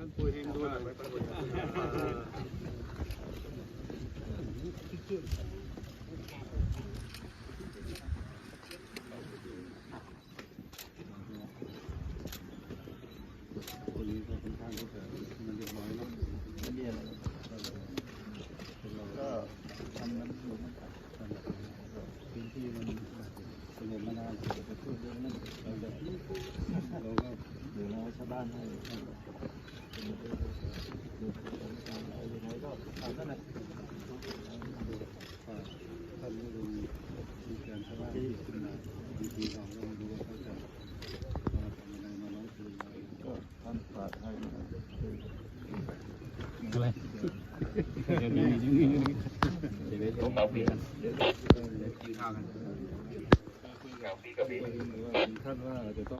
ท่านคุยเองดูหน่อยคนนี้ก็ค่อนข้างที่จะมันเรียบร้อยเนาะไม่มีอะไรก็ทำนั้นอยู่นพื้นที่มันสงบมานานจะพูดเรื่องนั้นเราจะเราก็ อยู่ในชาว บ้านให้ดูยังไงก็ทำนั่นแหละท่านผู้ดูมีการชาวบ้านที่ขึ้นาบางทีเราก็ไม่รู้ว่าเขาจะมาทำอะไรมาร้องเพลงอะไรก็ทำฝากให้นะครับอะไรเดี๋ยวนี้เดี๋ยวนี้เดี๋ยวนี้ผมเอาปีกันท่านว่าจะต้อง